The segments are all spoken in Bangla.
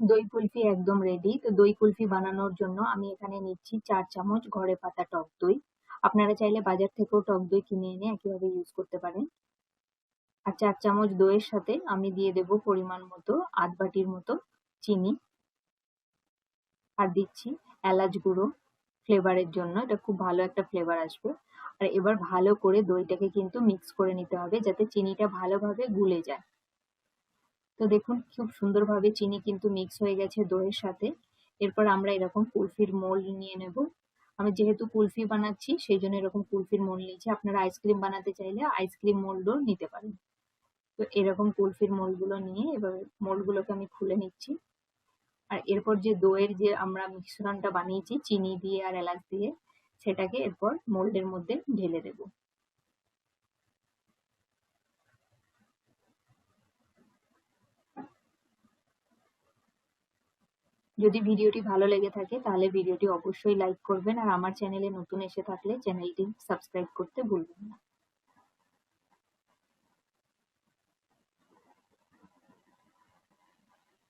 দই কুলফি একদম রেডি তো দই কুলফি বানানোর জন্য আমি এখানে নিচ্ছি চার চামচ ঘরে পাতা টক দই। আপনারা চাইলে বাজার থেকেও টক দই কিনে এনে একইভাবে ইউজ করতে পারেন। আর চার চামচ দইয়ের সাথে আমি দিয়ে দেব পরিমাণ মতো আধ বাটির মতো চিনি। আর দিচ্ছি এলাচ গুঁড়ো ফ্লেভারের জন্য, এটা খুব ভালো একটা ফ্লেভার আসবে। আর এবার ভালো করে দইটাকে কিন্তু মিক্স করে নিতে হবে যাতে চিনিটা ভালোভাবে গুলে যায়। তো দেখুন, খুব সুন্দরভাবে চিনি কিন্তু মিক্স হয়ে গেছে দইয়ের সাথে। এরপর আমরা এরকম কুলফির মোল্ড নিয়ে নেব। আমি যেহেতু কুলফি বানাচ্ছি, সেই জন্য এরকম কুলফির মোল্ড নিয়েছি। আপনারা আইসক্রিম বানাতে চাইলে আইসক্রিম মোল্ডও নিতে পারেন। তো এরকম কুলফির মোল্ডগুলো নিয়ে এবার মোল্ডগুলোকে আমি খুলে নিচ্ছি। আর এরপর যে দইয়ের যে আমরা মিশ্রণটা বানিয়েছি, চিনি দিয়ে আর এলাচ দিয়ে, সেটাকে এরপর মোল্ডের মধ্যে ঢেলে দেবো। যদি ভিডিওটি ভালো লেগে থাকে, তাহলে ভিডিওটি অবশ্যই লাইক করবেন আর আমার চ্যানেলে নতুন এসে থাকলে চ্যানেলটি সাবস্ক্রাইব করতে ভুলবেন না।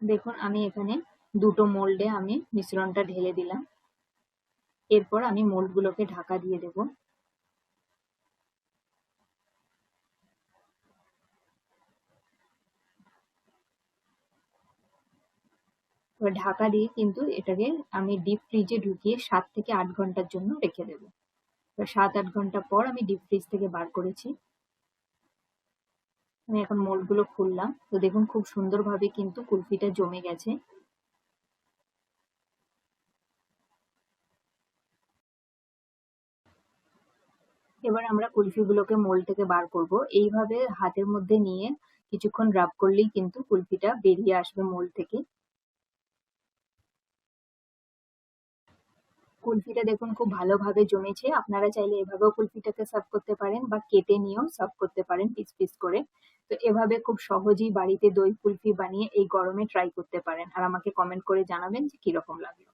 দেখুন, আমি এখানে দুটো মোল্ডে আমি মিশ্রণটা ঢেলে দিলাম। এরপর আমি মোল্ডগুলোকে ঢাকা দিয়ে দেবো। ঢাকা দিয়ে কিন্তু এটাকে আমি ডিপ ফ্রিজে ঢুকিয়ে সাত থেকে আট ঘণ্টার জন্য রেখে দেব। সাত আট ঘণ্টা পর আমি ডিপ ফ্রিজ থেকে বার করেছি। আমি এখন মোল্ডগুলো খুললাম। তো দেখুন খুব সুন্দরভাবে কিন্তু কুলফিটা জমে গেছে। এবার আমরা কুলফিগুলোকে মোল থেকে বার করব। এইভাবে হাতের মধ্যে নিয়ে কিছুক্ষণ রাব করলেই কিন্তু কুলফিটা বেরিয়ে আসবে মোল থেকে। কুলফিটা দেখুন খুব ভালোভাবে জমেছে। আপনারা চাইলে এভাবেও কুলফিটাকে সার্ভ করতে পারেন বা কেটে নিয়েও সার্ভ করতে পারেন পিস পিস করে। তো এভাবে খুব সহজেই বাড়িতে দই, কুলফি বানিয়ে এই গরমে ট্রাই করতে পারেন। আর আমাকে কমেন্ট করে জানাবেন যে কীরকম লাগল।